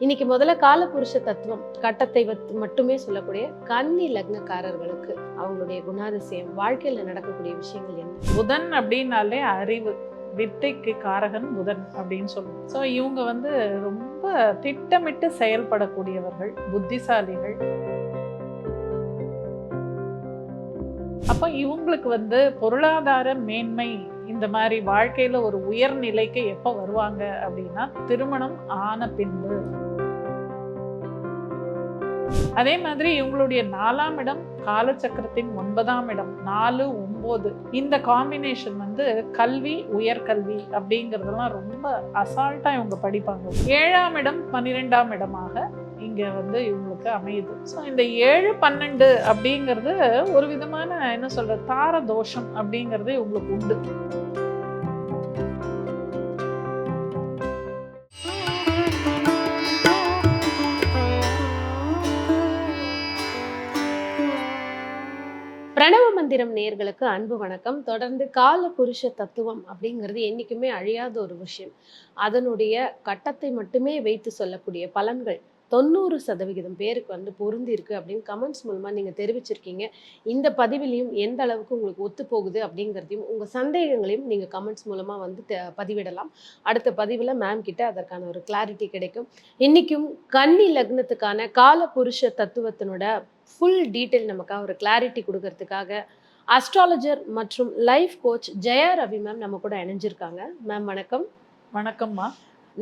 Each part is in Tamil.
இன்னைக்கு முதல்ல காலபுருஷ தத்துவம் கட்டத்தை மட்டுமே சொல்லக்கூடிய கன்னி லக்னக்காரர்களுக்கு அவங்களுடைய குணாதிசயம் வாழ்க்கையில நடக்கக்கூடிய விஷயங்கள் என்ன? புதன் அப்படின்னாலே அறிவு வித்தைக்கு காரகன் புதன் அப்படின்னு சொல்லுவோம். ஸோ இவங்க வந்து ரொம்ப திட்டமிட்டு செயல்படக்கூடியவர்கள் புத்திசாலிகள். அப்போ இவங்களுக்கு வந்து பொருளாதார மேன்மை இந்த மாதிரி வாழ்க்கையில ஒரு உயர்நிலைக்கு எப்போ வருவாங்க அப்படின்னா திருமணம் ஆன பின்பு. அதே மாதிரி இவங்களுடைய நாலாம் இடம் காலச்சக்கரத்தின் ஒன்பதாம் இடம் நாலு ஒம்பது இந்த காம்பினேஷன் வந்து கல்வி உயர்கல்வி அப்படிங்கிறதெல்லாம் ரொம்ப அசால்ட்டாக இவங்க படிப்பாங்க. ஏழாம் இடம் பன்னிரெண்டாம் இடமாக இங்கே வந்து இவங்களுக்கு அமையுது. ஸோ இந்த ஏழு பன்னெண்டு அப்படிங்கிறது ஒரு விதமான என்ன சொல்கிறது தார தோஷம் அப்படிங்கிறது இவங்களுக்கு உண்டு. பிரணவ மந்திரம் நேர்களுக்கு அன்பு வணக்கம். தொடர்ந்து கால புருஷ தத்துவம் அப்படிங்கிறது என்றைக்குமே அழியாத ஒரு விஷயம். அதனுடைய கட்டத்தை மட்டுமே வைத்து சொல்லக்கூடிய பலன்கள் தொண்ணூறு சதவிகிதம் பேருக்கு வந்து பொருந்திருக்கு அப்படின்னு கமெண்ட்ஸ் மூலமாக நீங்கள் தெரிவிச்சிருக்கீங்க. இந்த பதிவிலையும் எந்த அளவுக்கு உங்களுக்கு ஒத்து போகுது அப்படிங்கிறதையும் உங்கள் சந்தேகங்களையும் நீங்கள் கமெண்ட்ஸ் மூலமாக வந்து பதிவிடலாம். அடுத்த பதிவில் மேம் கிட்ட அதற்கான ஒரு கிளாரிட்டி கிடைக்கும். இன்றைக்கும் கன்னி லக்னத்துக்கான கால புருஷ தத்துவத்தினோட ஃபுல் டீட்டெயில் நமக்காக ஒரு கிளாரிட்டி கொடுக்கறதுக்காக அஸ்ட்ராலஜர் மற்றும் life coach Jaya Ravi ma'am நம்ம கூட இணைஞ்சிருக்காங்க. மேம் வணக்கம். வணக்கம்மா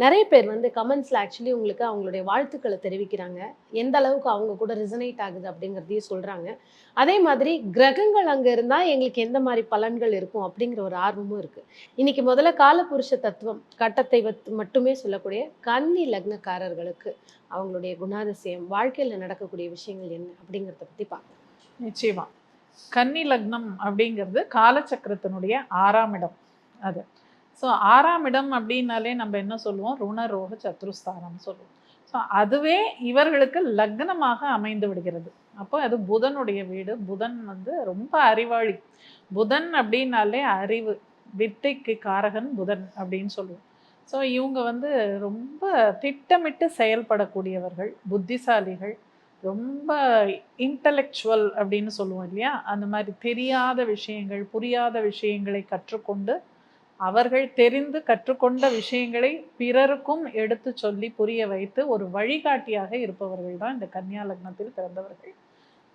நிறைய பேர் வந்து கமெண்ட்ஸில் ஆக்சுவலி உங்களுக்கு அவங்களுடைய வாழ்த்துக்களை தெரிவிக்கிறாங்க. எந்த அளவுக்கு அவங்க கூட ரிசனேட் ஆகுது அப்படிங்கிறதையும் சொல்கிறாங்க அதே மாதிரி கிரகங்கள் அங்கே இருந்தால் எங்களுக்கு எந்த மாதிரி பலன்கள் இருக்கும் அப்படிங்கிற ஒரு ஆர்வமும் இருக்குது இன்னைக்கு முதல்ல காலபுருஷ தத்துவம் கட்டத்தை வத்து மட்டுமே சொல்லக்கூடிய கன்னி லக்னக்காரர்களுக்கு அவங்களுடைய குணாதிசயம் வாழ்க்கையில் நடக்கக்கூடிய விஷயங்கள் என்ன அப்படிங்கிறத பற்றி பார்க்கலாம். நிச்சயமா. கன்னி லக்னம் அப்படிங்கிறது காலச்சக்கரத்தினுடைய ஆறாம் இடம் அது. ஸோ ஆறாம் இடம் அப்படின்னாலே நம்ம என்ன சொல்லுவோம்? ருணரோக சத்ருஸ்தானம் சொல்லுவோம். ஸோ அதுவே இவர்களுக்கு லக்னமாக அமைந்து விடுகிறது. அப்போ அது புதனுடைய வீடு. புதன் வந்து ரொம்ப அறிவாளி. புதன் அப்படின்னாலே அறிவு. வித்தைக்கு காரகன் புதன் அப்படின்னு சொல்லுவோம். ஸோ இவங்க வந்து ரொம்ப திட்டமிட்டு செயல்படக்கூடியவர்கள் புத்திசாலிகள் ரொம்ப இன்டலெக்சுவல் அப்படின்னு சொல்லுவோம் இல்லையா? அந்த மாதிரி தெரியாத விஷயங்கள் புரியாத விஷயங்களை கற்றுக்கொண்டு அவர்கள் தெரிந்து கற்றுக்கொண்ட விஷயங்களை பிறருக்கும் எடுத்து சொல்லி புரிய வைத்து ஒரு வழிகாட்டியாக இருப்பவர்கள் தான் இந்த கன்னியா லக்னத்தில் பிறந்தவர்கள்.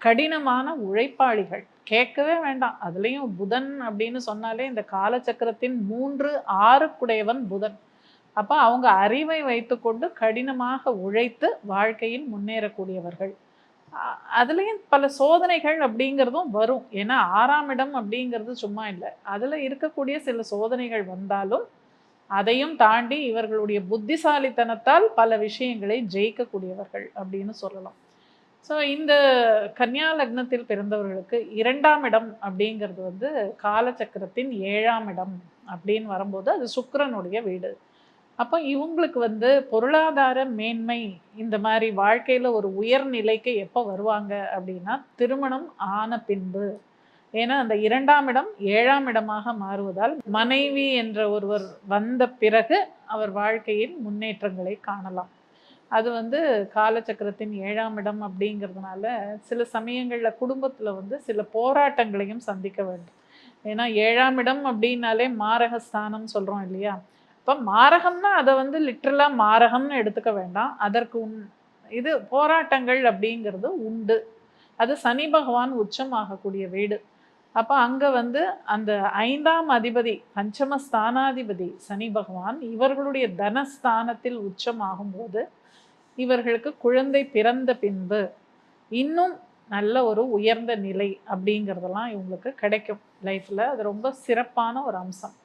கடினமான உழைப்பாளிகள். கேட்கவே வேண்டாம். அதுலேயும் புதன் அப்படின்னு சொன்னாலே இந்த காலச்சக்கரத்தின் மூன்று ஆறுக்குடையவன் புதன். அப்போ அவங்க அறிவை வைத்துக்கொண்டு கடினமாக உழைத்து வாழ்க்கையில் முன்னேறக்கூடியவர்கள். அதுலேயும் பல சோதனைகள் அப்படிங்கிறதும் வரும். ஏன்னா ஆறாம் இடம் அப்படிங்கிறது சும்மா இல்லை. அதில் இருக்கக்கூடிய சில சோதனைகள் வந்தாலும் அதையும் தாண்டி இவர்களுடைய புத்திசாலித்தனத்தால் பல விஷயங்களை ஜெயிக்கக்கூடியவர்கள் அப்படின்னு சொல்லலாம். ஸோ இந்த கன்னியா லக்னத்தில் பிறந்தவர்களுக்கு இரண்டாம் இடம் அப்படிங்கிறது வந்து காலச்சக்கரத்தின் ஏழாம் இடம் அப்படின்னு வரும்போது அது சுக்கரனுடைய வீடு. அப்போ இவங்களுக்கு வந்து பொருளாதார மேன்மை இந்த மாதிரி வாழ்க்கையில் ஒரு உயர்நிலைக்கு எப்போ வருவாங்க அப்படின்னா திருமணம் ஆன பின்பு. ஏன்னா அந்த இரண்டாம் இடம் ஏழாம் இடமாக மாறுவதால் மனைவி என்ற ஒருவர் வந்த பிறகு அவர் வாழ்க்கையில் முன்னேற்றங்களை காணலாம். அது வந்து காலச்சக்கரத்தின் ஏழாம் இடம் அப்படிங்கிறதுனால சில சமயங்களில் குடும்பத்தில் வந்து சில போராட்டங்களையும் சந்திக்க வேண்டும். ஏன்னா ஏழாம் இடம் அப்படின்னாலே மாரகஸ்தானம் சொல்கிறோம் இல்லையா? இப்போ மாரகம்னா அதை வந்து லிட்ரலாக மாரகம்னு எடுத்துக்க வேண்டாம். அதற்கு உன் இது போராட்டங்கள் அப்படிங்கிறது உண்டு. அது சனி பகவான் உச்சமாகக்கூடிய வீடு. அப்போ அங்கே வந்து அந்த ஐந்தாம் அதிபதி பஞ்சம ஸ்தானாதிபதி சனி பகவான் இவர்களுடைய தனஸ்தானத்தில் உச்சம் ஆகும்போது இவர்களுக்கு குழந்தை பிறந்த பின்பு இன்னும் நல்ல ஒரு உயர்ந்த நிலை அப்படிங்கிறதெல்லாம் இவங்களுக்கு கிடைக்கும். லைஃப்பில் அது ரொம்ப சிறப்பான ஒரு அம்சம்.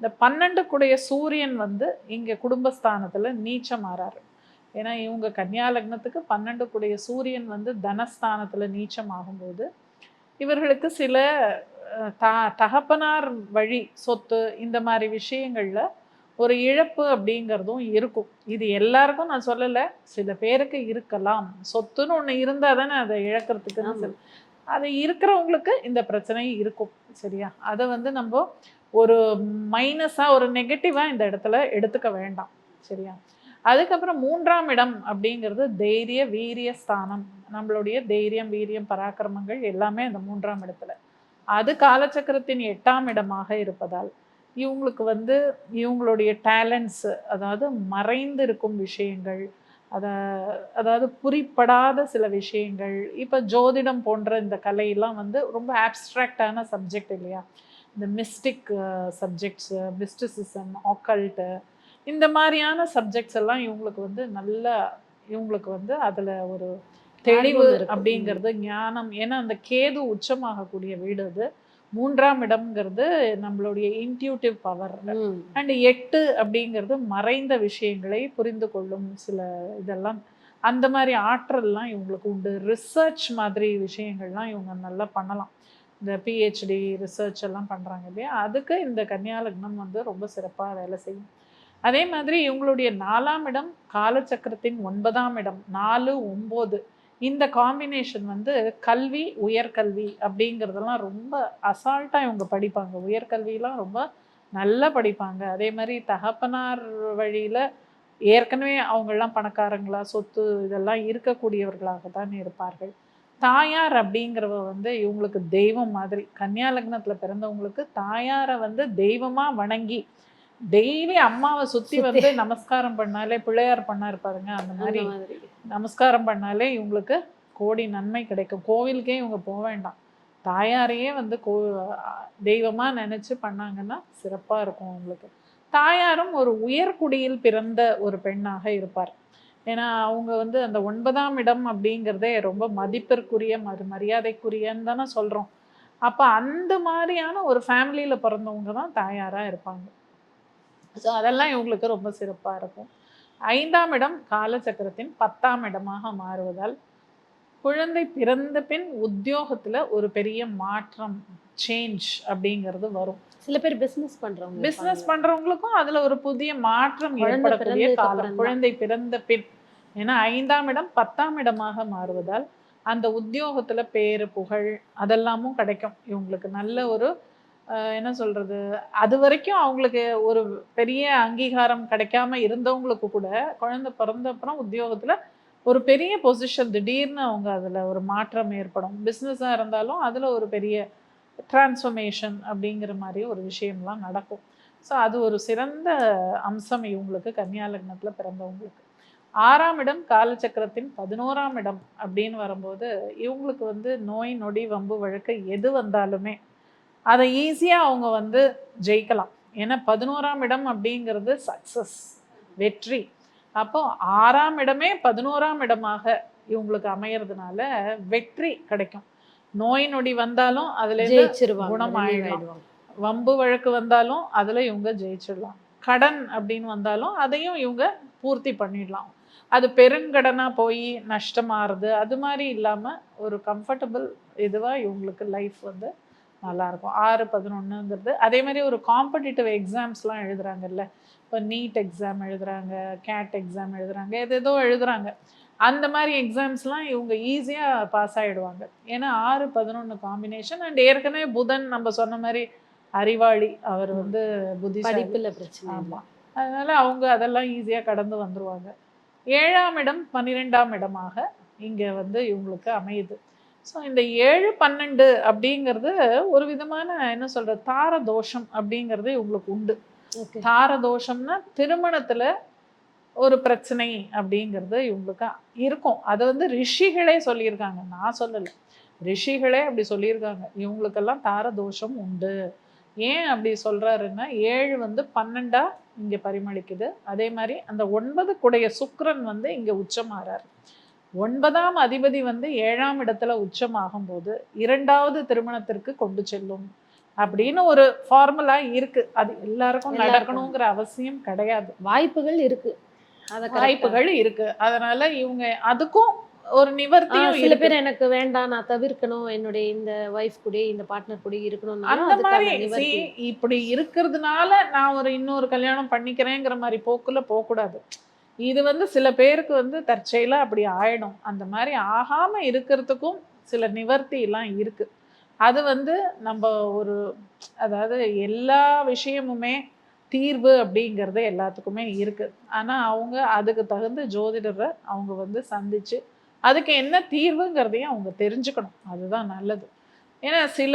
இந்த பன்னெண்டுக்குடைய சூரியன் வந்து இங்கே குடும்பஸ்தானத்தில் நீச்சம் ஆறாரு ஏன்னா இவங்க கன்னியா லக்னத்துக்கு பன்னெண்டுக்குடைய சூரியன் வந்து தனஸ்தானத்தில் நீச்சம் ஆகும்போது இவர்களுக்கு சில த தகப்பனார் வழி சொத்து இந்த மாதிரி விஷயங்களில் ஒரு இழப்பு அப்படிங்கிறதும் இருக்கும். இது எல்லாருக்கும் நான் சொல்லலை. சில பேருக்கு இருக்கலாம். சொத்துன்னு ஒன்று இருந்தால் தானே அதை இழக்கிறதுக்குன்னு அது இருக்கிறவங்களுக்கு இந்த பிரச்சனை இருக்கும் சரியா? அதை வந்து நம்ம ஒரு மைனஸாக ஒரு நெகட்டிவாக இந்த இடத்துல எடுத்துக்க வேண்டாம் சரியா? அதுக்கப்புறம் மூன்றாம் இடம் அப்படிங்கிறது தைரிய வீரிய ஸ்தானம். நம்மளுடைய தைரியம் வீரியம் பராக்கிரமங்கள் எல்லாமே அந்த மூன்றாம் இடத்துல. அது காலச்சக்கரத்தின் எட்டாம் இடமாக இருப்பதால் இவங்களுக்கு வந்து இவங்களுடைய டேலண்ட்ஸு அதாவது மறைந்து இருக்கும் விஷயங்கள் அத அதாவது புரிப்படாத சில விஷயங்கள். இப்போ ஜோதிடம் போன்ற இந்த கலையெல்லாம் வந்து ரொம்ப ஆப்ஸ்ட்ராக்டான சப்ஜெக்ட் இல்லையா? இந்த மிஸ்டிக் சப்ஜெக்ட்ஸு மிஸ்டிசிசம் ஆக்கல்ட்டு இந்த மாதிரியான சப்ஜெக்ட்ஸ் எல்லாம் இவங்களுக்கு வந்து நல்ல இவங்களுக்கு வந்து அதில் ஒரு தெளிவு. அப்படிங்கிறது ஞானம். ஏன்னா அந்த கேது உச்சமாகக்கூடிய வீடு அது. மூன்றாம் இடம்ங்கிறது நம்மளுடைய இன்ட்யூட்டிவ் பவர். அண்ட் எட்டு அப்படிங்கிறது மறைந்த விஷயங்களை புரிந்து கொள்ளும் சில இதெல்லாம். அந்த மாதிரி ஆற்றல்லாம் இவங்களுக்கு உண்டு. ரிசர்ச் மாதிரி விஷயங்கள்லாம் இவங்க நல்லா பண்ணலாம். இந்த பிஹெச்டி ரிசர்ச் எல்லாம் பண்ணுறாங்க இல்லையா? அதுக்கு இந்த கன்னியா லக்னம் வந்து ரொம்ப சிறப்பாக வேலை செய்யும். அதே மாதிரி இவங்களுடைய நாலாம் இடம் காலச்சக்கரத்தின் ஒன்பதாம் இடம். நாலு ஒம்பது. இந்த காம்பினேஷன் வந்து கல்வி உயர்கல்வி அப்படிங்கிறதெல்லாம் ரொம்ப அசால்ட்டாக இவங்க படிப்பாங்க. உயர்கல்வியெலாம் ரொம்ப நல்லா படிப்பாங்க. அதே மாதிரி தகப்பனார் வழியில் ஏற்கனவே அவங்களாம் பணக்காரங்களா சொத்து இதெல்லாம் இருக்கக்கூடியவர்களாக தான் இருப்பார்கள். தாயார் அப்படிங்கிறவ வந்து இவங்களுக்கு தெய்வம் மாதிரி. கன்னியா லக்னத்தில் பிறந்தவங்களுக்கு தாயாரை வந்து தெய்வமாக வணங்கி டெய்லி அம்மாவை சுற்றி வந்து நமஸ்காரம் பண்ணாலே பிள்ளையார் பண்ணாரு பாருங்க அந்த மாதிரி. நமஸ்காரம் பண்ணாலே இவங்களுக்கு கோடி நன்மை கிடைக்கும். கோவிலுக்கே இவங்க போக வேண்டாம். தாயாரையே வந்து கோ தெய்வமாக நினச்சி பண்ணாங்கன்னா சிறப்பாக இருக்கும் அவங்களுக்கு தாயாரும் ஒரு உயர்குடியில் பிறந்த ஒரு பெண்ணாக இருப்பார். ஏன்னா அவங்க வந்து அந்த ஒன்பதாம் இடம் அப்படிங்கிறதே ரொம்ப மதிப்பிற்குரிய மறு மரியாதைக்குரியன்னு தானே சொல்கிறோம் அப்போ அந்த மாதிரியான ஒரு ஃபேமிலியில் பிறந்தவங்க தான் தாயாராக இருப்பாங்க. ஸோ அதெல்லாம் இவங்களுக்கு ரொம்ப சிறப்பாக இருக்கும் ஐந்தாம் இடம் காலச்சக்கரத்தின் பத்தாம் இடமாக மாறுவதால் குழந்தை பிறந்த பின் உத்தியோகத்துல ஒரு பெரிய மாற்றம் சேஞ்ச் அப்படிங்கிறது வரும் சில பேர் பிசினஸ் பண்றவங்க இருப்பாங்க. பண்றவங்களுக்கும் அதுல ஒரு புதிய மாற்றம் ஏற்படக்கூடிய காலம். குழந்தை பிறந்த பின் ஏன்னா ஐந்தாம் இடம் பத்தாம் இடமாக மாறுவதால் அந்த உத்தியோகத்துல பேரு புகழ் அதெல்லாமும் கிடைக்கும் இவங்களுக்கு நல்ல ஒரு என்ன சொல்றது? அது வரைக்கும் அவங்களுக்கு ஒரு பெரிய அங்கீகாரம் கிடைக்காம இருந்தவங்களுக்கு கூட குழந்தை பிறந்த அப்புறம் ஒரு பெரிய பொசிஷன் திடீர்னு அவங்க அதில் ஒரு மாற்றம் ஏற்படும். பிஸ்னஸாக இருந்தாலும் அதில் ஒரு பெரிய டிரான்ஸ்ஃபர்மேஷன் அப்படிங்கிற மாதிரி ஒரு விஷயம்லாம் நடக்கும். ஸோ அது ஒரு சிறந்த அம்சம் இவங்களுக்கு கன்னியா லக்னத்தில் பிறந்தவங்களுக்கு. ஆறாம் இடம் காலச்சக்கரத்தின் பதினோராம் இடம் அப்படின்னு வரும்போது இவங்களுக்கு வந்து நோய் நொடி வம்பு வழக்கு எது வந்தாலுமே அதை ஈஸியாக அவங்க வந்து ஜெயிக்கலாம். ஏன்னா பதினோராம் இடம் அப்படிங்கிறது சக்ஸஸ் வெற்றி. அப்போ ஆறாம் இடமே பதினோராம் இடமாக இவங்களுக்கு அமையறதுனால வெற்றி கிடைக்கும். நோய் நொடி வந்தாலும் அதுல ஆயிடுவாங்க. வம்பு வழக்கு வந்தாலும் அதில் இவங்க ஜெயிச்சிடலாம். கடன் அப்படின்னு வந்தாலும் அதையும் இவங்க பூர்த்தி பண்ணிடலாம். அது பெருங்கடனாக போய் நஷ்டமாறுது அது மாதிரி இல்லாமல் ஒரு கம்ஃபர்டபுள் இதுவாக இவங்களுக்கு லைஃப் வந்து நல்லாயிருக்கும். ஆறு பதினொன்றுங்கிறது அதே மாதிரி ஒரு காம்படிட்டிவ் எக்ஸாம்ஸ்லாம் எழுதுறாங்கல்ல. இப்போ நீட் எக்ஸாம் எழுதுறாங்க கேட் எக்ஸாம் எழுதுறாங்க எது ஏதோ எழுதுறாங்க. அந்த மாதிரி எக்ஸாம்ஸ்லாம் இவங்க ஈஸியாக பாஸ் ஆகிடுவாங்க ஏன்னா ஆறு பதினொன்று காம்பினேஷன் அண்ட் ஏற்கனவே புதன் நம்ம சொன்ன மாதிரி அறிவாளி அவர் வந்து புத்திசாலி. படிப்புல பிரச்சனை. ஆமாம் அதனால அவங்க அதெல்லாம் ஈஸியாக கடந்து வந்துருவாங்க. ஏழாம் இடம் பன்னிரெண்டாம் இடமாக இங்கே வந்து இவங்களுக்கு அமையுது. ஸோ இந்த ஏழு பன்னெண்டு அப்படிங்கிறது ஒரு விதமான என்ன சொல்றது தார தோஷம் அப்படிங்கிறது இவங்களுக்கு உண்டு. தார தோஷம்னா திருமணத்துல ஒரு பிரச்சனை அப்படிங்கிறது இவங்களுக்கு இருக்கும். அது வந்து ரிஷிகளே சொல்லியிருக்காங்க. நான் சொல்லலை. ரிஷிகளே அப்படி சொல்லியிருக்காங்க. இவங்களுக்கெல்லாம் தார தோஷம் உண்டு. ஏன் அப்படி சொல்றாருன்னா ஏழு வந்து பன்னெண்டா இங்க பரிமளிக்குது அதே மாதிரி அந்த ஒன்பது குடைய சுக்கிரன் வந்து இங்க உச்சமாறார். ஒன்பதாம் அதிபதி வந்து ஏழாம் இடத்துல உச்சமாகும் போது இரண்டாவது திருமணத்திற்கு கொண்டு செல்லும் அப்படின்னு ஒரு ஃபார்முலா இருக்கு. அது எல்லாருக்கும். நடக்கணுங்கிற அவசியம் கிடையாது. வாய்ப்புகள் இருக்கு. வாய்ப்புகள் இருக்கு. அதனால இவங்க அதுக்கும் ஒரு நிவர்த்தியும் சில. பேர் எனக்கு வேண்டாம் நான் தவிர்க்கணும். என்னுடைய இந்த வைஃப் கூட இந்த பார்ட்னர் கூட இருக்கணும்னாலும் அந்த மாதிரி இப்படி இருக்கிறதுனால நான் ஒரு இன்னொரு கல்யாணம் பண்ணிக்கிறேங்கிற மாதிரி போக்குல போகக்கூடாது. இது வந்து சில பேருக்கு வந்து தற்செயலாக அப்படி ஆயிடும். அந்த மாதிரி ஆகாமல் இருக்கிறதுக்கும் சில நிவர்த்தியெல்லாம் இருக்குது அது வந்து நம்ம ஒரு அதாவது எல்லா விஷயமுமே தீர்வு அப்படிங்கிறது எல்லாத்துக்குமே இருக்குது ஆனால் அவங்க அதுக்கு தகுந்த ஜோதிடரை அவங்க வந்து சந்தித்து அதுக்கு என்ன தீர்வுங்கிறதையும் அவங்க தெரிஞ்சுக்கணும். அதுதான் நல்லது. ஏன்னா சில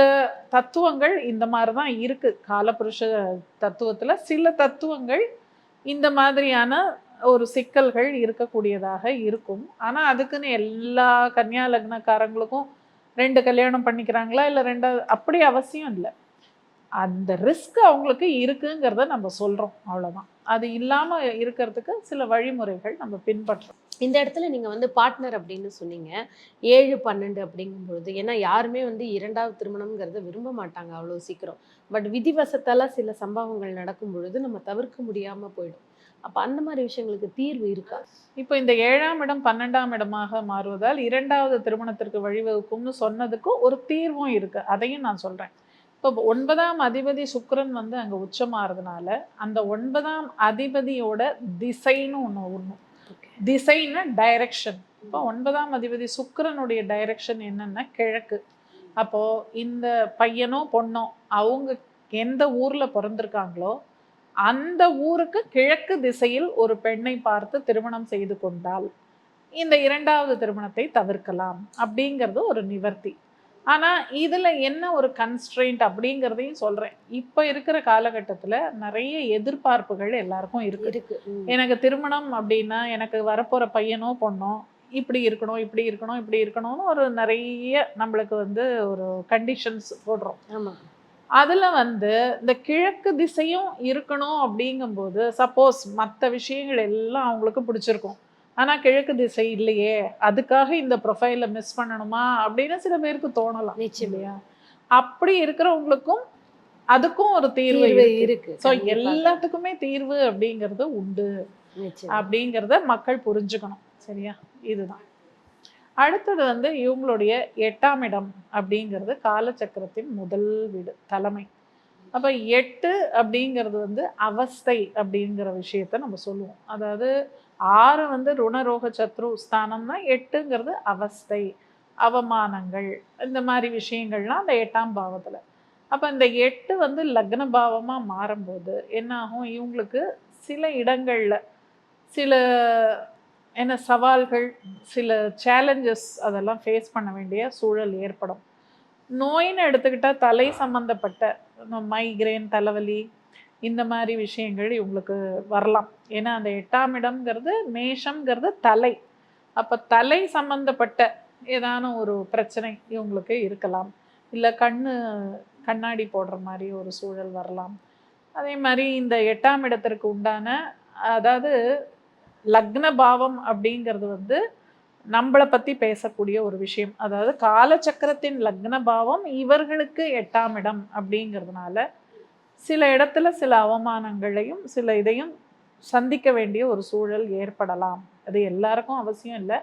தத்துவங்கள் இந்த மாதிரி தான் இருக்குது காலபுருஷ தத்துவத்தில் சில தத்துவங்கள் இந்த மாதிரியான ஒரு சிக்கல்கள் இருக்கக்கூடியதாக இருக்கும். ஆனால் அதுக்குன்னு எல்லா கன்னியா லக்னக்காரங்களுக்கும் ரெண்டு கல்யாணம் பண்ணிக்கிறாங்களா இல்லை ரெண்டாவது அப்படி அவசியம் இல்லை. அந்த ரிஸ்க் அவங்களுக்கு இருக்குங்கிறத நம்ம சொல்கிறோம் அவ்வளோதான் அது இல்லாமல் இருக்கிறதுக்கு சில வழிமுறைகள் நம்ம பின்பற்றோம். இந்த இடத்துல நீங்கள் வந்து பார்ட்னர் அப்படின்னு சொன்னீங்க. ஏழு பன்னெண்டு அப்படிங்கும்பொழுது ஏன்னா யாருமே வந்து இரண்டாவது திருமணம்ங்கிறத விரும்ப மாட்டாங்க அவ்வளோ சீக்கிரம். பட் விதிவசத்தால் சில சம்பவங்கள் நடக்கும் பொழுது நம்ம தவிர்க்க முடியாமல் போயிடும். அப்ப அந்த மாதிரி விஷயங்களுக்கு தீர்வு இருக்கா? இப்போ இந்த ஏழாம் இடம் பன்னெண்டாம் இடமாக மாறுவதால் இரண்டாவது திருமணத்திற்கு வழிவகுக்கும்னு சொன்னதுக்கும் ஒரு தீர்வும் இருக்கு. அதையும் நான் சொல்றேன். இப்போ ஒன்பதாம் அதிபதி சுக்கிரன் வந்து அங்க உச்சமாறதுனால அந்த ஒன்பதாம் அதிபதியோட திசைன்னு ஒன்று ஒன்று திசைன்னா டைரக்ஷன் இப்போ ஒன்பதாம் அதிபதி சுக்கிரனுடைய டைரக்ஷன் என்னன்னா கிழக்கு. அப்போ இந்த பையனோ பொண்ணோ அவங்க எந்த ஊர்ல பிறந்திருக்காங்களோ அந்த ஊருக்கு கிழக்கு திசையில் ஒரு பெண்ணை பார்த்து திருமணம் செய்து கொண்டால் இந்த இரண்டாவது திருமணத்தை தவிர்க்கலாம் அப்படிங்கிறது ஒரு நிவர்த்தி. ஆனா இதுல என்ன ஒரு கன்ஸ்ட்ரெயின்ட் அப்படிங்கிறதையும் சொல்றேன். இப்போ இருக்கிற காலகட்டத்துல நிறைய எதிர்பார்ப்புகள் எல்லாருக்கும் இருக்கு. இருக்கு. எனக்கு திருமணம் அப்படின்னா எனக்கு வரப்போற பையனோ பொண்ணோ இப்படி இருக்கணும் இப்படி இருக்கணும் இப்படி இருக்கணும்னு ஒரு நிறைய நம்மளுக்கு வந்து ஒரு கண்டிஷன்ஸ் போடுறோம். ஆமா. அதுல வந்து இந்த கிழக்கு திசையும் இருக்கணும் அப்படிங்கும்போது சப்போஸ் மற்ற விஷயங்கள் எல்லாம் அவங்களுக்கு பிடிச்சிருக்கும். ஆனா கிழக்கு திசை இல்லையே அதுக்காக இந்த ப்ரொஃபைலை மிஸ் பண்ணணுமா அப்படின்னு சில பேருக்கு தோணலாம் இல்லையா? அப்படி இருக்கிறவங்களுக்கும் அதுக்கும் ஒரு தீர்வு இருக்கு. ஸோ. எல்லாத்துக்குமே தீர்வு அப்படிங்கிறது உண்டு அப்படிங்கிறத மக்கள் புரிஞ்சுக்கணும் சரியா? இதுதான். அடுத்தது வந்து இவங்களுடைய எட்டாம் இடம் அப்படிங்கிறது காலச்சக்கரத்தின் முதல் வீடு தலைமை. அப்போ எட்டு அப்படிங்கிறது வந்து அவஸ்தை அப்படிங்கிற விஷயத்த நம்ம சொல்லுவோம். அதாவது ஆறு வந்து ருணரோக சத்ரு ஸ்தானம்னா எட்டுங்கிறது அவஸ்தை அவமானங்கள் இந்த மாதிரி விஷயங்கள்லாம் அந்த எட்டாம் பாவத்தில். அப்போ இந்த எட்டு வந்து லக்ன பாவமாக மாறும்போது என்ன ஆகும் இவங்களுக்கு சில இடங்களில் சில என்ன சவால்கள் சில சேலஞ்சஸ் அதெல்லாம் ஃபேஸ் பண்ண வேண்டிய சூழல் ஏற்படும். நோயின்னு எடுத்துக்கிட்டால் தலை சம்மந்தப்பட்ட மைக்ரேன் தலைவலி இந்த மாதிரி விஷயங்கள் இவங்களுக்கு வரலாம். ஏன்னா அந்த எட்டாம் இடம்ங்கிறது மேஷம்ங்கிறது தலை. அப்போ தலை சம்மந்தப்பட்ட ஏதான ஒரு பிரச்சனை இவங்களுக்கு இருக்கலாம். இல்லை கண்ணு கண்ணாடி போடுற மாதிரி ஒரு சூழல் வரலாம். அதே மாதிரி இந்த எட்டாம் இடத்திற்கு உண்டான அதாவது லக்ன பாவம் அப்படிங்கிறது வந்து நம்மளை பற்றி பேசக்கூடிய ஒரு விஷயம். அதாவது காலச்சக்கரத்தின் லக்ன பாவம் இவர்களுக்கு எட்டாம் இடம் அப்படிங்கிறதுனால சில இடத்துல சில அவமானங்களையும் சில இதையும் சந்திக்க வேண்டிய ஒரு சூழல் ஏற்படலாம். அது எல்லாருக்கும் அவசியம் இல்லை.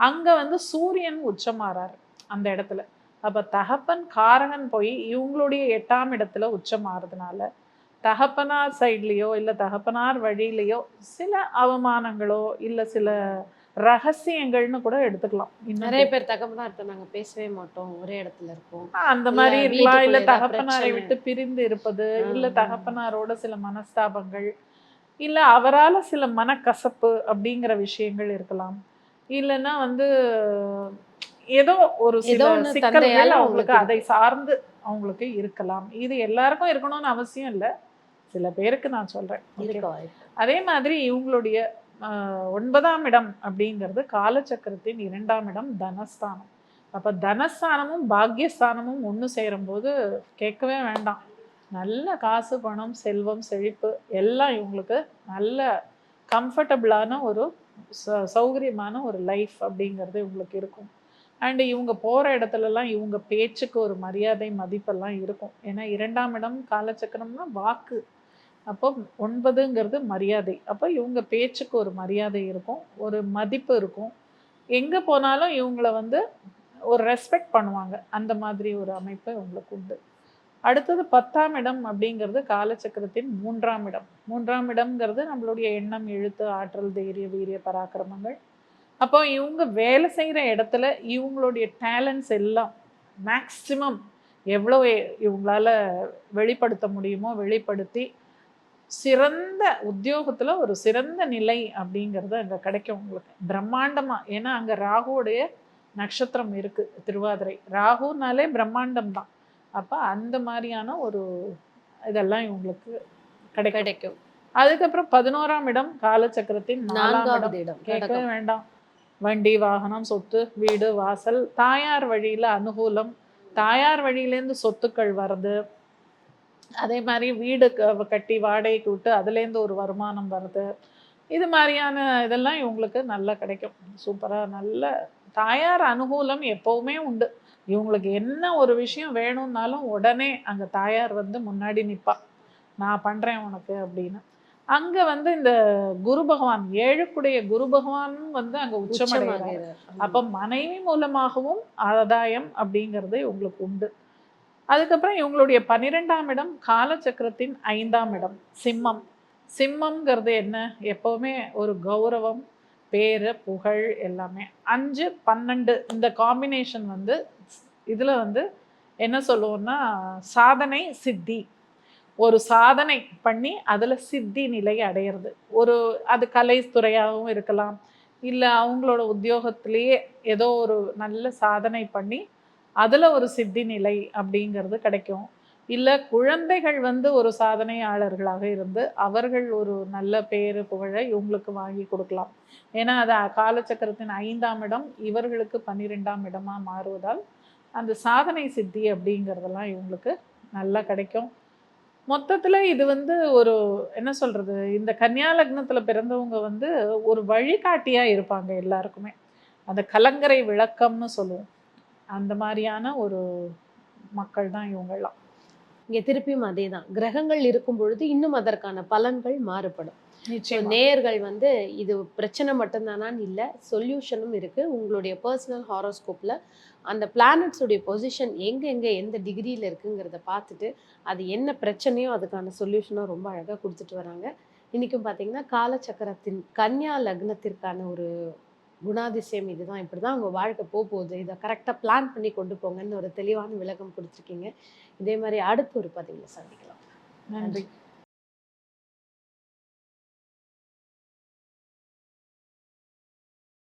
அங்கே வந்து சூரியன் உச்சமாறார் அந்த இடத்துல. அப்போ தகப்பன் காரகன் போய் இவங்களுடைய எட்டாம் இடத்துல உச்சமாறதுனால தகப்பனார் சைட்லேயோ இல்லை தகப்பனார் வழியிலையோ சில அவமானங்களோ இல்லை சில ரகசியங்கள்னு கூட எடுத்துக்கலாம். நிறைய பேர் இருக்க நாங்க பேசவே மாட்டோம். ஒரே இடத்துல இருப்போம் அந்த மாதிரி இருக்கலாம். இல்ல தகப்பனாரை. விட்டு பிரிந்து இருப்பது இல்ல. தகப்பனாரோட சில மனஸ்தாபங்கள் இல்ல அவரால சில மனக்கசப்பு அப்படிங்கிற விஷயங்கள் இருக்கலாம். இல்லைன்னா வந்து ஏதோ ஒரு சில சிக்கல்கள் அவங்களுக்கு அதை சார்ந்து அவங்களுக்கு இருக்கலாம். இது எல்லாருக்கும் இருக்கணும்னு அவசியம் இல்லை. சில பேருக்கு நான் வாய்ப்பு அதே மாதிரி இவங்களுடைய ஒன்பதாம் இடம் அப்படிங்கிறது காலச்சக்கரத்தின் இரண்டாம் இடம் தனஸ்தானம். அப்போ தனஸ்தானமும் பாக்யஸ்தானமும் ஒன்று சேரும்போது கேட்கவே வேண்டாம். நல்ல காசு பணம் செல்வம் செழிப்பு எல்லாம் இவங்களுக்கு நல்ல கம்ஃபர்டபுளான ஒரு சௌகரியமான ஒரு லைஃப் அப்படிங்கிறது இவங்களுக்கு இருக்கும். அண்டு இவங்க போகிற இடத்துலலாம் இவங்க பேச்சுக்கு ஒரு மரியாதை மதிப்பெல்லாம் இருக்கும். ஏன்னா இரண்டாம் இடம் காலச்சக்கரம்னா வாக்கு. அப்போ ஒன்பதுங்கிறது மரியாதை. அப்போ இவங்க பேச்சுக்கு ஒரு மரியாதை இருக்கும் ஒரு மதிப்பு இருக்கும். எங்கே போனாலும் இவங்கள வந்து ஒரு ரெஸ்பெக்ட் பண்ணுவாங்க. அந்த மாதிரி ஒரு அமைப்பு இவங்களுக்கு உண்டு. அடுத்தது பத்தாம் இடம் அப்படிங்கிறது காலச்சக்கரத்தின் மூன்றாம் இடம். மூன்றாம் இடம்ங்கிறது நம்மளுடைய எண்ணம் எழுத்து ஆற்றல் தைரிய வீரிய பராக்கிரமங்கள். அப்போ இவங்க வேலை செய்கிற இடத்துல இவங்களுடைய டேலண்ட்ஸ் எல்லாம் மேக்சிமம் எவ்வளோ இவங்களால வெளிப்படுத்த முடியுமோ வெளிப்படுத்தி சிறந்த உத்தியோகத்துல ஒரு சிறந்த நிலை அப்படிங்கிறது அங்க கிடைக்கும் உங்களுக்கு. பிரம்மாண்டமா ஏன்னா அங்க ராகுவுடைய நட்சத்திரம் இருக்கு திருவாதிரை. ராகுனாலே பிரம்மாண்டம் தான். அப்ப அந்த மாதிரியான ஒரு இதெல்லாம் இவங்களுக்கு கிடைக்கும். கிடைக்கும். அதுக்கப்புறம் பதினோராம் இடம் காலச்சக்கரத்தின் நான்காவது இடம் கேட்கவே. வேண்டாம். வண்டி வாகனம் சொத்து வீடு வாசல் தாயார் வழியில அனுகூலம் தாயார் வழியிலேருந்து சொத்துக்கள் வருது அதே மாதிரி வீடு கட்டி வாடகைக்கு விட்டு அதுலேருந்து ஒரு வருமானம் வருது இது மாதிரியான இதெல்லாம் இவங்களுக்கு நல்லா கிடைக்கும். சூப்பராக நல்ல தாயார் அனுகூலம் எப்பவுமே உண்டு. இவங்களுக்கு என்ன ஒரு விஷயம் வேணும்னாலும் உடனே அங்கே தாயார் வந்து முன்னாடி நிற்பா நான் பண்ணுறேன் உனக்கு அப்படின்னு. அங்கே வந்து இந்த குரு பகவான் ஏழுக்குடைய குரு பகவான் வந்து அங்கே உச்சமடைகிறார். அப்போ மனைவி மூலமாகவும் ஆதாயம் அப்படிங்கிறது இவங்களுக்கு உண்டு. அதுக்கப்புறம் இவங்களுடைய பன்னிரெண்டாம் இடம் காலச்சக்கரத்தின் ஐந்தாம் இடம் சிம்மம். சிம்மம்ங்கிறது என்ன? எப்போவுமே ஒரு கௌரவம் பேர் புகழ் எல்லாமே. அஞ்சு பன்னெண்டு இந்த காம்பினேஷன் வந்து இதில் வந்து என்ன சொல்லுவோம்னா சாதனை சித்தி. ஒரு சாதனை பண்ணி அதில் சித்தி நிலை அடையிறது. ஒரு அது கலை துறையாகவும் இருக்கலாம். இல்லை அவங்களோட உத்தியோகத்திலேயே ஏதோ ஒரு நல்ல சாதனை பண்ணி அதில் ஒரு சித்தி நிலை அப்படிங்கிறது கிடைக்கும். இல்லை குழந்தைகள் வந்து ஒரு சாதனையாளர்களாக இருந்து அவர்கள் ஒரு நல்ல பேர் புகழை இவங்களுக்கு வாங்கி கொடுக்கலாம். ஏன்னா அது காலச்சக்கரத்தின் ஐந்தாம் இடம் இவர்களுக்கு பன்னிரெண்டாம் இடமாக மாறுவதால் அந்த சாதனை சித்தி அப்படிங்கிறதெல்லாம் இவங்களுக்கு நல்லா கிடைக்கும். மொத்தத்தில் இது வந்து ஒரு என்ன சொல்கிறது இந்த கன்னியா லக்னத்தில் பிறந்தவங்க வந்து ஒரு வழிகாட்டியாக இருப்பாங்க எல்லாருக்குமே. அந்த கலங்கரை விளக்கம்னு சொல்லுவோம். அந்த மாதிரியான ஒரு மக்கள் தான் இவங்கெல்லாம். இங்க திருப்பியும் அதேதான். கிரகங்கள் இருக்கும் பொழுது இன்னும் அதற்கான பலன்கள் மாறுபடும். நிச்சயமா. நேயர்கள் வந்து இது பிரச்சனை மட்டும்தானான்னு இல்லை சொல்யூஷனும் இருக்கு. உங்களுடைய பர்சனல் ஹாரோஸ்கோப்ல அந்த பிளானட்ஸ் உடைய பொசிஷன் எங்க எங்க எந்த டிகிரியில இருக்குங்கிறத பார்த்துட்டு அது என்ன பிரச்சனையோ அதுக்கான சொல்யூஷனும் ரொம்ப அழகா கொடுத்துட்டு வராங்க. இன்னைக்கும் பார்த்தீங்கன்னா காலச்சக்கரத்தின் கன்னியா லக்னத்திற்கான ஒரு குணாதிசயம் இதுதான். இப்படிதான் உங்க வாழ்க்கை போக போகுது இதை கரெக்டாக பிளான் பண்ணி கொண்டு போங்கன்னு ஒரு தெளிவான விளக்கம் கொடுத்துருக்கீங்க. இதே மாதிரி அடுத்து ஒரு பதிவில் சந்திக்கலாம். நன்றி.